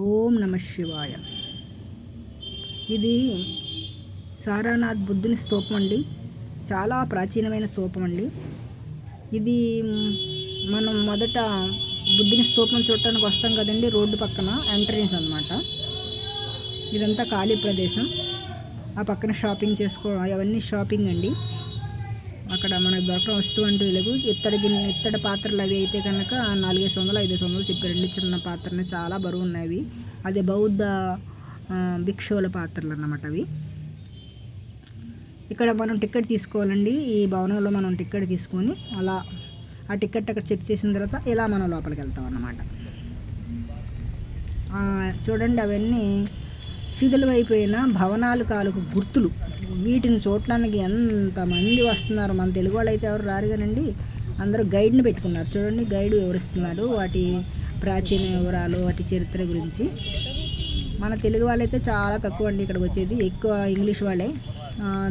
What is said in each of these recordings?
ఓం నమ శివాయ. ఇది సారానాథ్ బుద్ధుని స్తూపం అండి. చాలా ప్రాచీనమైన స్తూపం అండి. ఇది మనం మొదట బుద్ధుని స్తూపం చూడటానికి వస్తాం కదండి రోడ్డు పక్కన ఎంట్రన్స్ అన్నమాట. ఇదంతా ఖాళీ ప్రదేశం. ఆ పక్కన షాపింగ్ చేసుకో అవన్నీ షాపింగ్ అండి. అక్కడ మనకు దొరకడం వస్తువు అంటూ లేవు ఇత్తడి గిన్నె ఇత్తడి పాత్రలు అవి అయితే కనుక నాలుగైదు వందలు ఐదు వందలు చెప్పారండి చిన్న పాత్రనే చాలా బరువు ఉన్నాయి అదే బౌద్ధ భిక్షువుల పాత్రలు అన్నమాట అవి. ఇక్కడ మనం టికెట్ తీసుకోవాలండి. ఈ భవనంలో మనం టికెట్ తీసుకొని అలా ఆ టికెట్ అక్కడ చెక్ చేసిన తర్వాత ఇలా మనం లోపలికి వెళ్తాం అన్నమాట. చూడండి అవన్నీ. శిథిలమైపోయిన భవనాలు తాలూకు గుర్తులు. వీటిని చూడటానికి ఎంతమంది వస్తున్నారు? మన తెలుగు వాళ్ళు అయితే ఎవరు రారు కానండి. అందరూ గైడ్ని పెట్టుకున్నారు. చూడండి గైడ్ వివరిస్తున్నారు వాటి ప్రాచీన వివరాలు వాటి చరిత్ర గురించి. మన తెలుగు వాళ్ళైతే చాలా తక్కువ అండి ఇక్కడికి వచ్చేది. ఎక్కువ ఇంగ్లీష్ వాళ్ళే.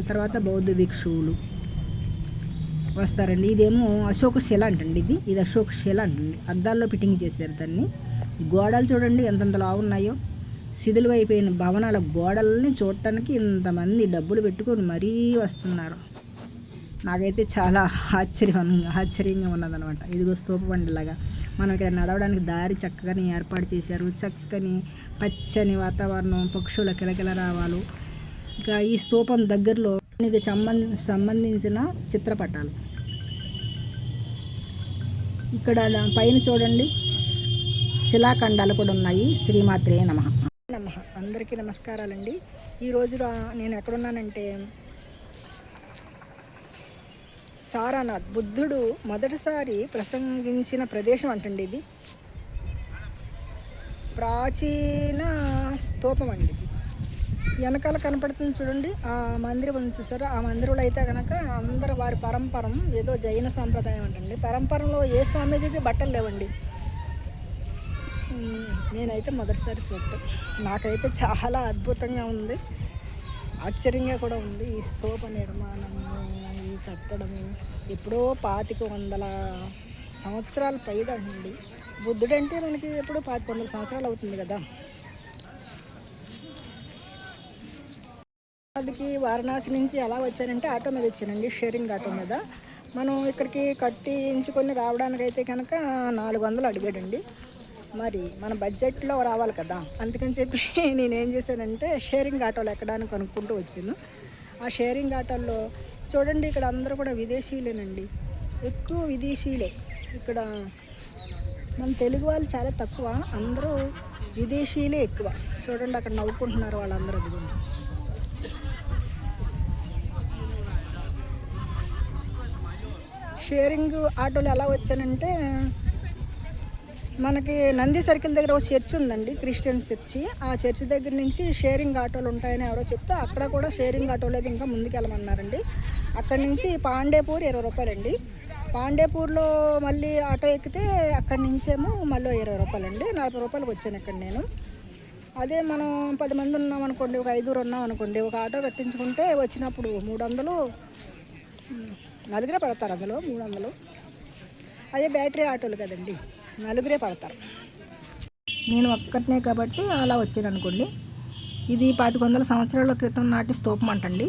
తర్వాత బౌద్ధ భిక్షువులు వస్తారండి. ఇదేమో అశోక శిల అంటండి ఇది. ఇది అశోక శిల అంటండి అద్దాల్లో ఫిట్టింగ్ చేశారు దాన్ని. గోడలు చూడండి ఎంతంత లావు శిథిలమైపోయిన భవనాల గోడల్ని చూడటానికి ఇంతమంది డబ్బులు పెట్టుకొని మరీ వస్తున్నారు. నాకైతే చాలా ఆశ్చర్యం ఆశ్చర్యంగా ఉన్నదనమాట ఇదిగో స్తూపబండిలాగా మనం ఇక్కడ నడవడానికి దారి చక్కగానే ఏర్పాటు చేశారు. చక్కని పచ్చని వాతావరణం పక్షుల కిలకిల రావాలు. ఇంకా ఈ స్తూపం దగ్గరలో దీనికి సంబంధ సంబంధించిన చిత్రపటాలు. ఇక్కడ పైన చూడండి. శిలాఖండాలు కూడా ఉన్నాయి. శ్రీమాత్రే నమ. నమ అందరికీ నమస్కారాలండి. ఈరోజు నేను ఎక్కడున్నానంటే సారానాథ్ బుద్ధుడు మొదటిసారి ప్రసంగించిన ప్రదేశం అంటండి ఇది. ప్రాచీన స్తూపం అండి ఇది. వెనకాల కనపడుతుంది చూడండి ఆ మందిరం ఉంది చూసారా? ఆ మందిరంలో అయితే కనుక అందరు వారి పరంపరం ఏదో జైన సాంప్రదాయం అంటండి. పరంపరలో ఏ స్వామీజీకి బట్టలు లేవండి. నేనైతే మొదటిసారి చూడటం. నాకైతే చాలా అద్భుతంగా ఉంది. ఆశ్చర్యంగా కూడా ఉంది. ఈ స్తూప నిర్మాణము ఈ కట్టడము ఎప్పుడో పాతిక వందల సంవత్సరాల పైదండి బుద్ధుడు అంటే మనకి ఎప్పుడో పాతిక వందల సంవత్సరాలు అవుతుంది కదా. అది వారణాసి నుంచి ఎలా వచ్చానంటే ఆటో మీద వచ్చానండి షేరింగ్ ఆటో మీద. మనం ఇక్కడికి కట్టించుకొని రావడానికి అయితే కనుక నాలుగు వందలు అడిగాడండి. మరి మన బడ్జెట్లో రావాలి కదా. అందుకని చెప్పి నేనేం చేశానంటే షేరింగ్ ఆటోలు ఎక్కడానికి అనుకుంటూ వచ్చాను ఆ షేరింగ్ ఆటోల్లో చూడండి ఇక్కడ అందరూ కూడా విదేశీయులేనండి. ఎక్కువ విదేశీయులే. ఇక్కడ మన తెలుగు వాళ్ళు చాలా తక్కువ అందరూ విదేశీయులే ఎక్కువ. చూడండి అక్కడ నవ్వుకుంటున్నారు వాళ్ళందరూ అది షేరింగ్ ఆటోలు ఎలా వచ్చానంటే మనకి నంది సర్కిల్ దగ్గర ఒక చర్చ్ ఉందండి క్రిస్టియన్ చర్చి. ఆ చర్చ్ దగ్గర నుంచి షేరింగ్ ఆటోలు ఉంటాయని ఎవరో చెప్తే అక్కడ కూడా షేరింగ్ ఆటోలు అయితే ఇంకా ముందుకెళ్ళమన్నారండి అక్కడి నుంచి పాండేపూర్ ఇరవై రూపాయలండి. పాండేపూర్లో మళ్ళీ ఆటో ఎక్కితే అక్కడి నుంచేమో మళ్ళీ ఇరవై రూపాయలండి. నలభై రూపాయలకు వచ్చాను ఇక్కడ నేను. అదే మనం పది మంది ఉన్నాం అనుకోండి ఒక ఐదుగురు ఉన్నాం అనుకోండి ఒక ఆటో కట్టించుకుంటే వచ్చినప్పుడు మూడు వందలు నలుగురే పడతారు అందులో మూడు వందలు. అదే బ్యాటరీ ఆటోలు కదండి. నలుగురే పడతారు. నేను ఒక్కటినే కాబట్టి అలా వచ్చాను అనుకోండి ఇది పది వందల సంవత్సరాల క్రితం నాటి స్తూపం అంటండి.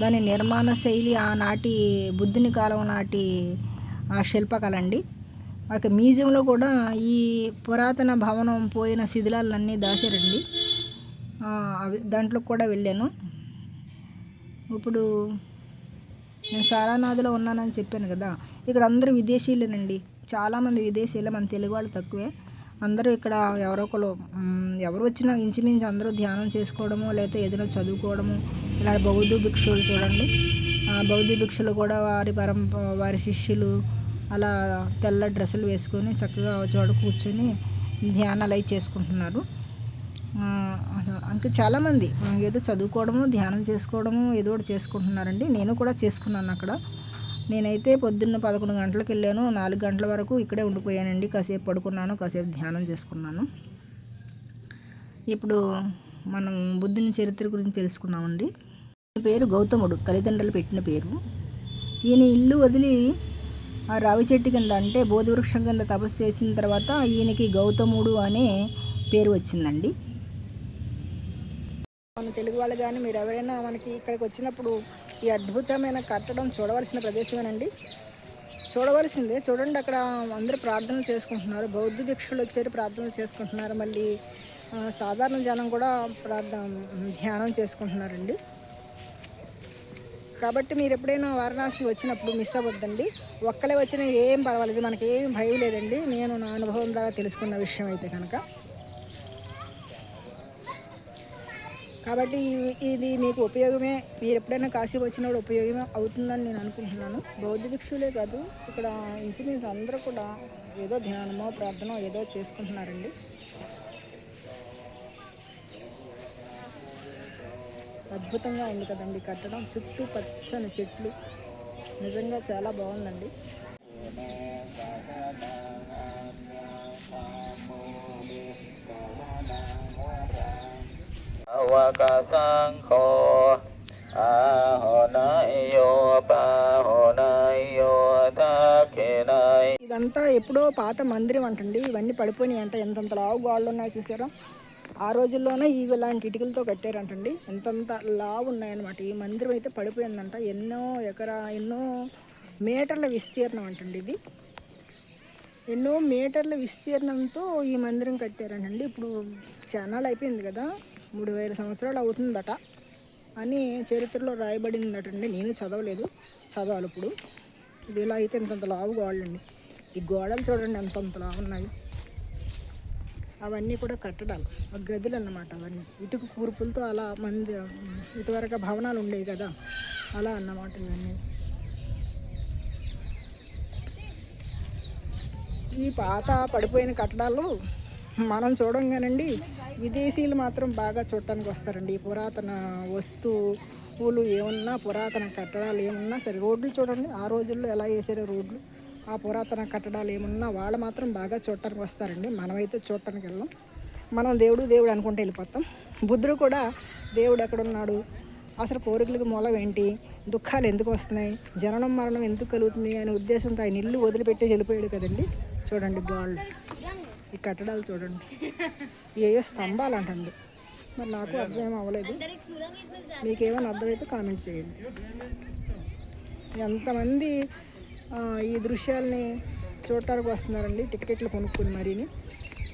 దాని నిర్మాణ శైలి ఆనాటి బుద్ధుని కాలం నాటి ఆ శిల్పకళ అండి ఒక మ్యూజియంలో కూడా ఈ పురాతన భవనం పోయిన శిథిలాలన్నీ దాచారండి. అవి దాంట్లో కూడా వెళ్ళాను. ఇప్పుడు నేను సారానాథ్లో ఉన్నానని చెప్పాను కదా. ఇక్కడ అందరూ విదేశీయులేనండి. చాలామంది విదేశీయులే మన తెలుగు వాళ్ళు తక్కువే. అందరూ ఇక్కడ ఎవరో ఒకరు ఎవరు వచ్చినా ఇంచుమించు అందరూ ధ్యానం చేసుకోవడము లేకపోతే ఏదైనా చదువుకోవడము ఇలా బౌద్ధ భిక్షులు చూడండి. బౌద్ధ భిక్షులు కూడా వారి పరంప వారి శిష్యులు అలా తెల్ల డ్రెస్సులు వేసుకొని చక్కగా చోట కూర్చొని ధ్యానాలు అవి చేసుకుంటున్నారు. ఇంకా చాలామంది ఏదో చదువుకోవడము ధ్యానం చేసుకోవడము ఏదో ఒకటి చేసుకుంటున్నారండి. నేను కూడా చేసుకున్నాను అక్కడ. నేనైతే పొద్దున్న పదకొండు గంటలకు వెళ్ళాను. నాలుగు గంటల వరకు ఇక్కడే ఉండిపోయానండి. కాసేపు పడుకున్నాను కాసేపు ధ్యానం చేసుకున్నాను. ఇప్పుడు మనం బుద్ధుని చరిత్ర గురించి తెలుసుకున్నామండి. ఈయన పేరు గౌతముడు తల్లిదండ్రులు పెట్టిన పేరు. ఈయన ఇల్లు వదిలి ఆ రావి చెట్టు కింద అంటే బోధి వృక్షం కింద తపస్సు చేసిన తర్వాత ఈయనకి గౌతముడు అనే పేరు వచ్చిందండి. మన తెలుగు వాళ్ళు కానీ మీరు ఎవరైనా మనకి ఇక్కడికి వచ్చినప్పుడు ఈ అద్భుతమైన కట్టడం చూడవలసిన ప్రదేశమేనండి. చూడవలసిందే. చూడండి అక్కడ అందరూ ప్రార్థనలు చేసుకుంటున్నారు. బౌద్ధ భిక్షులు వచ్చారు ప్రార్థనలు చేసుకుంటున్నారు. మళ్ళీ సాధారణ జనం కూడా ప్రార్థన ధ్యానం చేసుకుంటున్నారండి. కాబట్టి మీరు ఎప్పుడైనా వారణాసి వచ్చినప్పుడు మిస్ అవ్వద్దండి. ఒక్కలే వచ్చినా ఏం పర్వాలేదు. మనకి ఏం భయం లేదండి. నేను నా అనుభవం ద్వారా తెలుసుకున్న విషయం అయితే కనుక. కాబట్టి ఇది మీకు ఉపయోగమే. మీరు ఎప్పుడైనా కాశీ వచ్చినప్పుడు ఉపయోగమే అవుతుందని నేను అనుకుంటున్నాను. బౌద్ధ భిక్షులే కాదు ఇక్కడ ఇంచుమించు అందరూ కూడా ఏదో ధ్యానమో ప్రార్థనో ఏదో చేసుకుంటున్నారండి. అద్భుతంగా ఉంది కదండి కట్టడం. చుట్టూ పచ్చని చెట్లు. నిజంగా చాలా బాగుందండి. Avakasangkho ఇదంతా ఎప్పుడో పాత మందిరం అంటండి. ఇవన్నీ పడిపోయినాయి అంట ఎంతంత లావు గోళ్ళు ఉన్నాయి చూసారా ఆ రోజుల్లోనే ఇవి ఇలాంటి ఇటుకలతో కట్టారంటండి. ఎంతంత లావు ఉన్నాయన్నమాట. ఈ మందిరం అయితే పడిపోయిందంట. ఎన్నో ఎకరా ఎన్నో మీటర్ల విస్తీర్ణం అంటండి ఇది. ఎన్నో మీటర్ల విస్తీర్ణంతో ఈ మందిరం కట్టారంటండి. ఇప్పుడు చనాలు అయిపోయింది కదా. మూడు వేల సంవత్సరాలు అవుతుందట. అని చరిత్రలో రాయబడిందటండి. నేను చదవలేదు. చదవాలి ఇప్పుడు. ఇది ఇలా అయితే ఇంతంత లావు గోడలండి. ఈ గోడలు చూడండి అంతంత లావు ఉన్నాయి. అవన్నీ కూడా కట్టడాలు. ఆ గదులు అన్నమాట అవన్నీ. ఇటుక కూర్పులతో అలా మంది ఇటువరకు భవనాలు ఉండేవి కదా. అలా అన్నమాట ఇవన్నీ. ఈ పాత పడిపోయిన కట్టడాలు మనం చూడంగానండి విదేశీయులు మాత్రం బాగా చూడటానికి వస్తారండి. పురాతన వస్తువులు ఏమున్నా పురాతన కట్టడాలు ఏమన్నా సరే రోడ్లు చూడండి ఆ రోజుల్లో ఎలా వేసారో రోడ్లు ఆ పురాతన కట్టడాలు ఏమున్నా వాళ్ళు మాత్రం బాగా చూడటానికి వస్తారండి. మనమైతే చూడటానికి వెళ్ళాం. మనం దేవుడు దేవుడు అనుకుంటే వెళ్ళిపోతాం. బుద్ధుడు కూడా దేవుడు ఎక్కడున్నాడు అసలు కోరికలకు మూలం ఏంటి దుఃఖాలు ఎందుకు వస్తున్నాయి జననం మరణం ఎందుకు కలుగుతుంది అనే ఉద్దేశంతో ఆయన ఇల్లు వదిలిపెట్టి వెళ్ళిపోయాడు కదండి. చూడండి బాల్ ఈ కట్టడాలు చూడండి. ఏయో స్తంభాలు అంటండి. మరి నాకు అర్థం అవ్వలేదు. మీకేమైనా అర్థమైతే కామెంట్ చేయండి. ఎంతమంది ఈ దృశ్యాల్ని చూడటానికి వస్తున్నారండి? టికెట్లు కొనుక్కుని మరీని.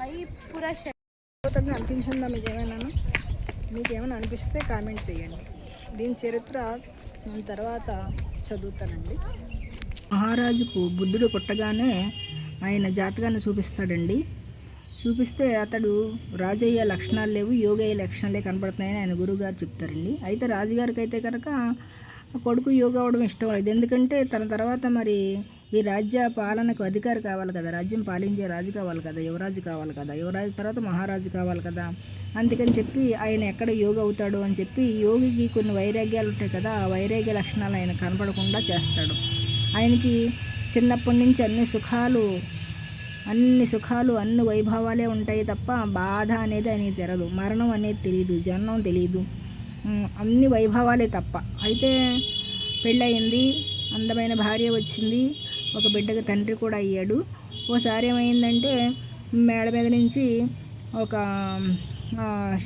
అద్భుతంగా అనిపించిందా మీకు ఏమైనా మీకు ఏమైనా అనిపిస్తే కామెంట్ చేయండి. దీని చరిత్ర నేను తర్వాత చదువుతానండి. మహారాజుకు బుద్ధుడు పుట్టగానే ఆయన జాతకాన్ని చూపిస్తాడండి. చూపిస్తే అతడు రాజయ్య లక్షణాలు లేవు యోగయ్య లక్షణాలే కనపడుతున్నాయని ఆయన గురువుగారు చెప్తారండి. అయితే రాజుగారికి అయితే కనుక కొడుకు యోగా అవడం ఇష్టం లేదు ఎందుకంటే తన తర్వాత మరి ఈ రాజ్య పాలనకు అధికారి కావాలి కదా రాజ్యం పాలించే రాజు కావాలి కదా యువరాజు కావాలి కదా యువరాజు తర్వాత మహారాజు కావాలి కదా. అందుకని చెప్పి ఆయన ఎక్కడ యోగ అవుతాడు అని చెప్పి యోగికి కొన్ని వైరాగ్యాలు ఉంటాయి కదా ఆ వైరాగ్య లక్షణాలు ఆయన కనపడకుండా చేస్తాడు. ఆయనకి చిన్నప్పటి నుంచి అన్ని సుఖాలు అన్ని సుఖాలు అన్ని వైభవాలే ఉంటాయి తప్ప బాధ అనేది ఆయనకి తెరదు. మరణం అనేది తెలియదు జన్మం తెలియదు అన్ని వైభవాలే తప్ప. అయితే పెళ్ళయింది అందమైన భార్య వచ్చింది ఒక బిడ్డకు తండ్రి కూడా అయ్యాడు. ఓసారి ఏమైందంటే మేడ మీద నుంచి ఒక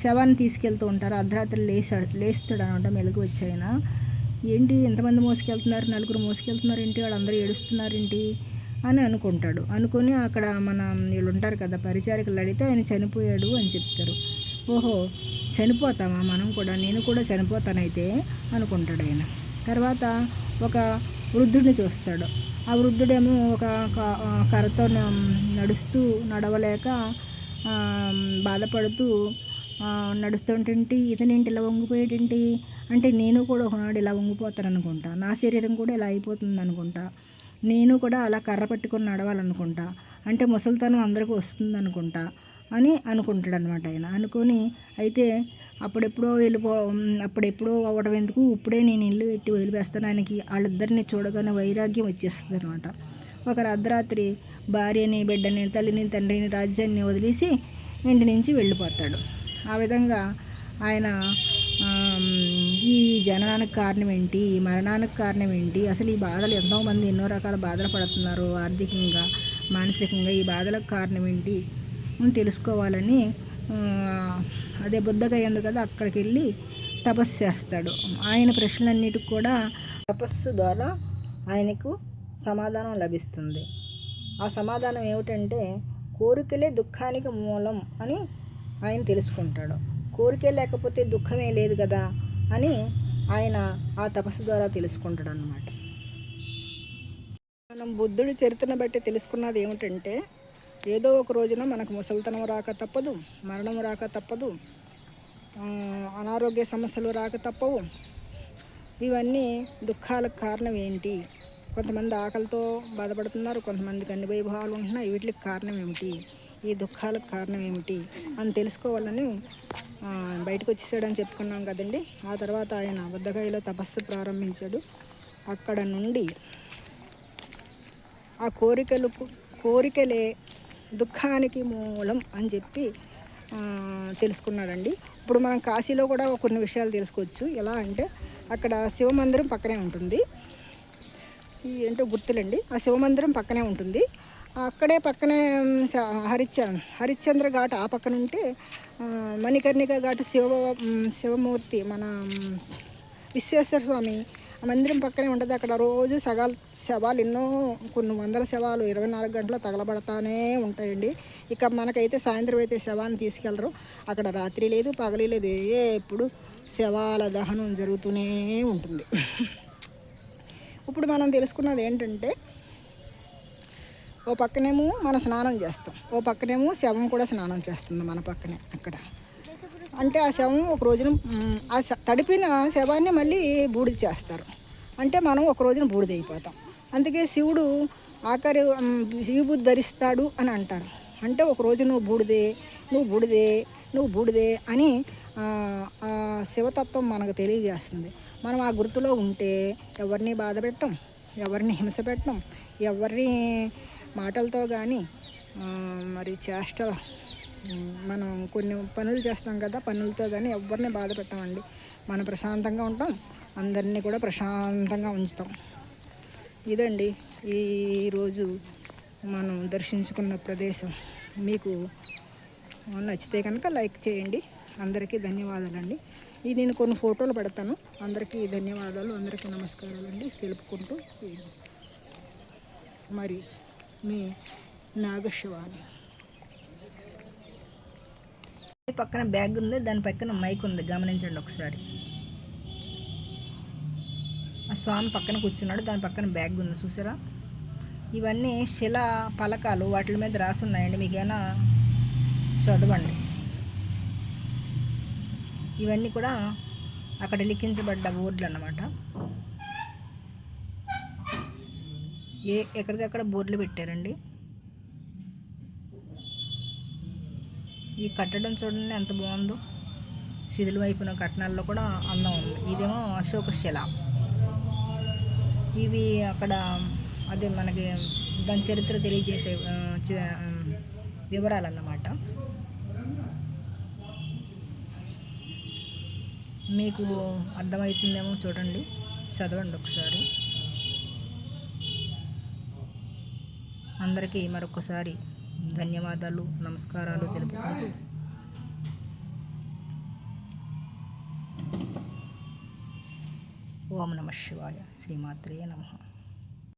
శవాన్ని తీసుకెళ్తూ ఉంటారు. అర్ధరాత్రి లేచాడు లేస్తాడు అనమాట మెలకు వచ్చాయన ఏంటి ఎంతమంది మోసుకెళ్తున్నారు? నలుగురు మోసుకెళ్తున్నారు ఏంటి వాళ్ళందరూ ఏడుస్తున్నారు ఏంటి అని అనుకుంటాడు. అనుకొని అక్కడ మన వీళ్ళు ఉంటారు కదా పరిచారికలు అడిగితే ఆయన చనిపోయాడు అని చెప్తారు. ఓహో చనిపోతామా మనం కూడా? నేను కూడా చనిపోతానైతే అనుకుంటాడు ఆయన. తర్వాత ఒక వృద్ధుడిని చూస్తాడు. ఆ వృద్ధుడేమో ఒక క- కర్రతో నడుస్తూ నడవలేక బాధపడుతూ నడుస్తుంటేంటి ఇతనేంటి ఇలా వంగిపోయేటంటి? అంటే నేను కూడా ఒకనాడు ఇలా వంగిపోతాను అనుకుంటా నా శరీరం కూడా ఇలా అయిపోతుంది అనుకుంటా నేను కూడా అలా కర్ర పట్టుకొని నడవాలనుకుంటా. అంటే ముసలితనం అందరికీ వస్తుంది అనుకుంటా అని అనుకుంటాడు అనమాట ఆయన. అనుకొని అయితే అప్పుడెప్పుడో వెళ్ళిపో అప్పుడెప్పుడో అవ్వడం ఎందుకు? ఇప్పుడే నేను ఇల్లు పెట్టి వదిలిపేస్తాను. ఆయనకి వాళ్ళిద్దరిని చూడగానే వైరాగ్యం వచ్చేస్తుంది అనమాట ఒక అర్ధరాత్రి భార్యని బిడ్డని తల్లిని తండ్రిని రాజ్యాన్ని వదిలేసి ఇంటి నుంచి వెళ్ళిపోతాడు. ఆ విధంగా ఆయన ఈ జననానికి కారణం ఏంటి? ఈ మరణానికి కారణం ఏంటి? అసలు ఈ బాధలు ఎంతోమంది ఎన్నో రకాల బాధలు పడుతున్నారు ఆర్థికంగా మానసికంగా. ఈ బాధలకు కారణం ఏంటి అని తెలుసుకోవాలని అదే బుద్ధగయ్యందు కదా అక్కడికి వెళ్ళి తపస్సు చేస్తాడు. ఆయన ప్రశ్నలన్నిటికి కూడా తపస్సు ద్వారా ఆయనకు సమాధానం లభిస్తుంది. ఆ సమాధానం ఏమిటంటే కోరికలే దుఃఖానికి మూలం అని ఆయన తెలుసుకుంటాడు. కోరికే లేకపోతే దుఃఖమే లేదు కదా. అని ఆయన ఆ తపస్సు ద్వారా తెలుసుకుంటాడు అనమాట మనం బుద్ధుడి చరిత్రను బట్టి తెలుసుకున్నది ఏమిటంటే ఏదో ఒక రోజున మనకు ముసలితనం రాక తప్పదు మరణం రాక తప్పదు అనారోగ్య సమస్యలు రాక తప్పవు. ఇవన్నీ దుఃఖాలకు కారణం ఏంటి? కొంతమంది ఆకలితో బాధపడుతున్నారు కొంతమందికి అన్ని వైభవాలు ఉంటున్నాయి వీటికి కారణం ఏమిటి? ఈ దుఃఖాలకు కారణం ఏమిటి అని తెలుసుకోవాలని బయటకు వచ్చేసాడని చెప్పుకున్నాం కదండి. ఆ తర్వాత ఆయన బుద్ధగాయలో తపస్సు ప్రారంభించాడు. అక్కడ నుండి ఆ కోరికలు కోరికలే దుఃఖానికి మూలం అని చెప్పి తెలుసుకున్నాడండి. ఇప్పుడు మనం కాశీలో కూడా కొన్ని విషయాలు తెలుసుకోవచ్చు. ఎలా అంటే అక్కడ శివమందిరం పక్కనే ఉంటుంది. ఏంటో గుర్తులండి. ఆ శివ మందిరం పక్కనే ఉంటుంది. అక్కడే పక్కనే ఉమ్, హరిశ్చంద్ర ఘాట్ ఆ పక్కన ఉంటే మణికర్ణిక ఘాట్ శివ శివమూర్తి మన విశ్వేశ్వర స్వామి మందిరం పక్కనే ఉంటుంది. అక్కడ రోజు సగాలు శవాలు ఎన్నో కొన్ని వందల శవాలు ఇరవై నాలుగు గంటలు తగలబడతానే ఉంటాయండి. ఇక మనకైతే సాయంత్రం అయితే శవాన్ని తీసుకెళ్ళరు అక్కడ రాత్రి లేదు పగలి లేదు ఎప్పుడు శవాల దహనం జరుగుతూనే ఉంటుంది. ఇప్పుడు మనం తెలుసుకున్నది ఏంటంటే ఓ పక్కనేమో మనం స్నానం చేస్తాం. ఓ పక్కనేమో శవం కూడా స్నానం చేస్తుంది మన పక్కనే అక్కడ. అంటే ఆ శవం ఒక రోజున ఆ శ- తడిపిన శవాన్ని మళ్ళీ బూడిద చేస్తారు. అంటే మనం ఒక రోజున బూడిద అయిపోతాం. అందుకే శివుడు ఆఖరి మ్, శివబుద్ధి ధరిస్తాడు అని అంటారు. అంటే ఒక రోజు నువ్వు బూడిదే నువ్వు బూడిదే నువ్వు బూడిదే అని ఆ, శివతత్వం మనకు తెలియజేస్తుంది. మనం ఆ గుర్తులో ఉంటే ఎవరిని బాధ పెట్టం ఎవరిని హింస పెట్టం ఎవరిని మాటలతో కానీ మరి చేష్ట మనం కొన్ని పనులు చేస్తాం కదా పనులతో కానీ ఎవరిని బాధ పెట్టమండి. మనం ప్రశాంతంగా ఉంటాం అందరినీ కూడా ప్రశాంతంగా ఉంచుతాం. ఇదండి ఈరోజు మనం దర్శించుకున్న ప్రదేశం. మీకు నచ్చితే కనుక లైక్ చేయండి. అందరికీ ధన్యవాదాలండి. ఇది నేను కొన్ని ఫోటోలు పెడతాను. అందరికీ ధన్యవాదాలు అందరికీ నమస్కారాలండి. తెలుపుకుంటూ మరి మీ నాగశివాని. పక్కన బ్యాగ్ ఉంది దాని పక్కన మైక్ ఉంది గమనించండి ఒకసారి. ఆ స్వామి పక్కన కూర్చున్నాడు దాని పక్కన బ్యాగ్ ఉంది చూసారా? ఇవన్నీ శిల పలకాలు వాటి మీద రాసి ఉన్నాయండి మీకు చదవండి. ఇవన్నీ కూడా అక్కడ లిఖించబడ్డ బోర్డులు అన్నమాట. ఏ ఎక్కడికక్కడ బోర్డులు పెట్టారండి? ఈ కట్టడం చూడండి ఎంత బాగుందో. శిథిల వైపున కట్టణాల్లో కూడా అందం ఉంది. ఇదేమో అశోక శిల ఇవి అక్కడ అదే మనకి దాని చరిత్ర తెలియజేసే చ- వివరాలన్నమాట. మీకు అర్థమవుతుందేమో చూడండి. చదవండి ఒకసారి. అందరికీ మరొకసారి ధన్యవాదాలు నమస్కారాలు తెలుపుకుంటూ. ఓం నమ శివాయ. శ్రీమాత్రే నమః.